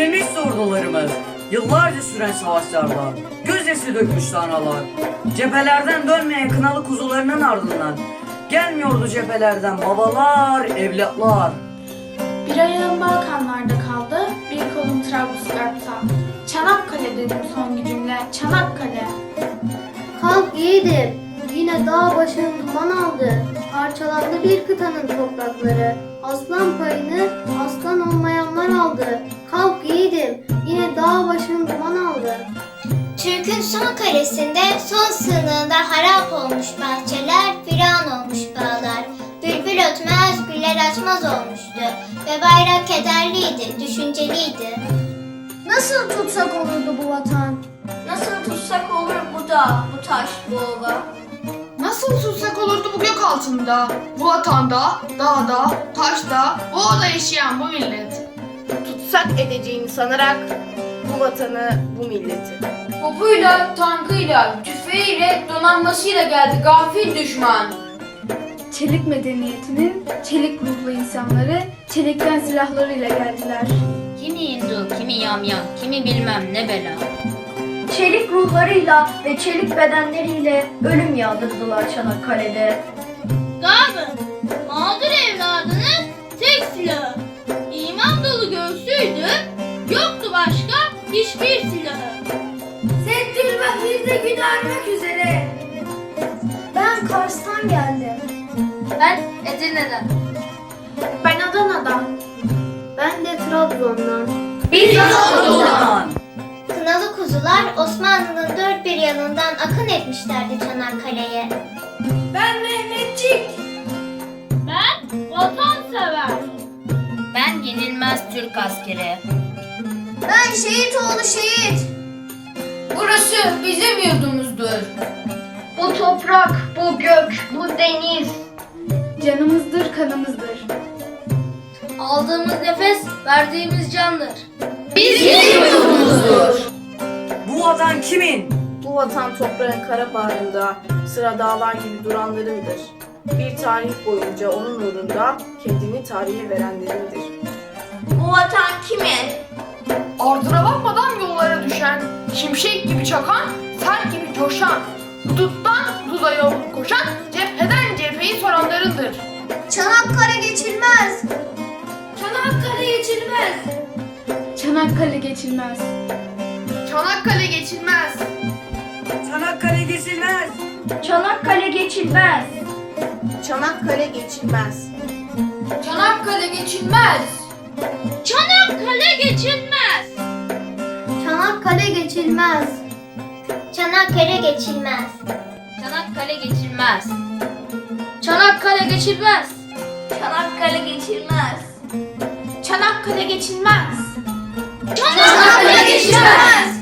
Savaştı ordularımız. Yıllarca süren savaşlarla. Gözyaşı dökmüştü analar. Cephelerden dönmeye kınalı kuzularının ardından. Gelmiyordu cephelerden babalar, evlatlar. Bir ayağım Balkanlarda kaldı, bir kolum Trablusgarp'ta. Çanakkale dedim son gücümle, Çanakkale. Kalk yiğidim, yine dağ başını duman aldı. Parçalandı bir kıtanın toprakları. Aslan payını aslan olmayanlar aldı. Kalk yiğidim, yine dağ başını duman aldı. Türk'ün son karesinde son sığınığında harap olmuş bahçeler, viran olmuş bağlar. Bülbül ötmez, güller açmaz olmuştu ve bayrak kederliydi, düşünceliydi. Nasıl tutsak olurdu bu vatan? Nasıl tutsak olur bu dağ, bu taş, bu ova? Nasıl tutsak olurdu bu gök altında, bu vatanda, dağda, taşta, ovada yaşayan bu millet. Tutsak edeceğini sanarak bu vatanı, bu milleti. Topuyla, tankıyla, tüfeğiyle, donanmasıyla geldi gafil düşman. Çelik medeniyetinin çelik ruhlu insanları çelikten silahlarıyla geldiler. Kimi Hindu, kimi yamyam, kimi bilmem ne bela. Çelik ruhlarıyla ve çelik bedenleriyle ölüm yağdırdılar Çanakkale'de. Gabı, mağdur evladının tek silahı. Üzere. Ben Kars'tan geldim. Ben Edirne'den. Ben Adana'dan. Ben de Trabzon'dan. Biz Anadolu'dan. Kınalı kuzular Osmanlı'nın dört bir yanından akın etmişlerdi Çanakkale'ye. Ben Mehmetçik. Ben vatansever. Ben yenilmez Türk askeri. Ben şehit oğlu şehit. Burası bizim yurdumuzdur. Bu toprak, bu gök, bu deniz. Canımızdır, kanımızdır. Aldığımız nefes verdiğimiz candır. Bu vatan kimin? Bu vatan toprağın kara bağrında sıra dağlar gibi duranlarındır. Bir tarih boyunca onun uğrunda kendini tarihe verenlerindir. Bu vatan kimin? Yollara düşen, şimşek gibi çakan, sel gibi coşan, huduttan hududa yol koşan, cepheden cepheyi soranlarındır. Çanakkale geçilmez. Çanakkale geçilmez. Çanakkale geçilmez. Çanakkale geçilmez. Çanakkale geçilmez. Çanakkale geçilmez. Çanakkale geçilmez. Çanakkale geçilmez. Çanakkale geçilmez. Çanakkale geçilmez. Çanakkale geçilmez. Çanakkale geçilmez. Çanakkale geçilmez. Çanakkale geçilmez.